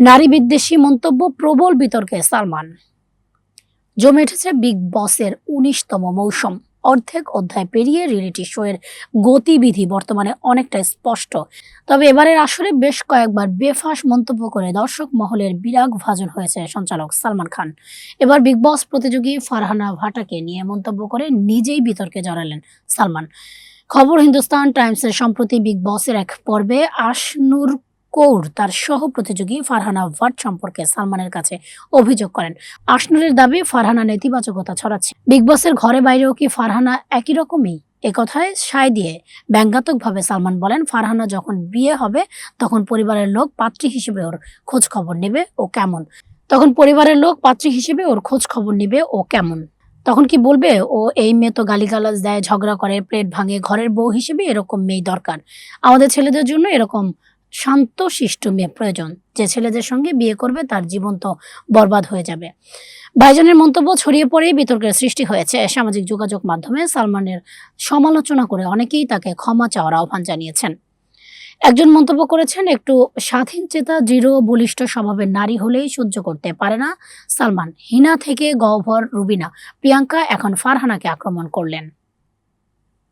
নারী বিদ্বেষী মন্তব্য প্রবল বিতর্কে সালমান। জমে উঠেছে বিগ বসের উনিশতম মৌসুম। অর্ধেক অধ্যায় পেরিয়ে রিয়েলিটি শো এর গতিবিধি বর্তমানে অনেকটা স্পষ্ট। তবে এবারের আসরে বেশ কয়েকবার বেফাস মন্তব্য করে দর্শক মহলের বিরাগ ভাজন হয়েছে সঞ্চালক সালমান খান। এবার বিগ বস প্রতিযোগী ফারহানা ভাটাকে নিয়ে মন্তব্য করে নিজেই বিতর্কে জড়ালেন সালমান। খবর হিন্দুস্তান টাইমসের সম্প্রতি বিগ বসের এক পর্বে আশনুর কৌর তার সহ প্রতিযোগী ফারহানা ভাট সম্পর্কে সালমানের কাছে অভিযোগ করেন। আশনুরের দাবি, ফারহানা নেতিবাচকতা ছড়াচ্ছে। বিগ বসের ঘরে বাইরেও কি ফারহানা একই রকমই? সায় দিয়ে ব্যঙ্গাত্মকভাবে সালমান বলেন, ফারহানা যখন বিয়ে হবে, তখন পরিবারের লোক পাত্রী হিসেবে ওর খোঁজ খবর নেবে ও কেমন? তখন পরিবারের লোক পাত্রী হিসেবে ওর খোঁজ খবর নেবে ও কেমন? তখন কি বলবে, ও এই মেয়ে তো গালিগালাজ দেয়, ঝগড়া করে, প্লেট ভাঙে, ঘরের বউ হিসেবে এরকম মেয়ে দরকার। আমাদের ছেলেদের জন্য এরকম শান্ত শিষ্ট মেয়ে, প্রয়োজন। যে ছেলেদের সঙ্গে বিয়ে করবে তার জীবন তো বরবাদ হয়ে যাবে। ভাইজানের মন্তব্য ছড়িয়ে পড়েই বিতর্কের সৃষ্টি হয়েছে। সামাজিক যোগাযোগ মাধ্যমে সালমানের সমালোচনা করে অনেকেই তাকে ক্ষমা চাওয়ার আহ্বান জানিয়েছেন। একজন মন্তব্য করেছেন, একটু স্বাধীন চেতা, দৃঢ়, বলিষ্ঠ স্বভাবের নারী হলেই সহ্য করতে পারে না। সালমান, হিনা থেকে গহ্বর রুবিনা। প্রিয়াঙ্কা এখন ফারহানাকে আক্রমণ করলেন।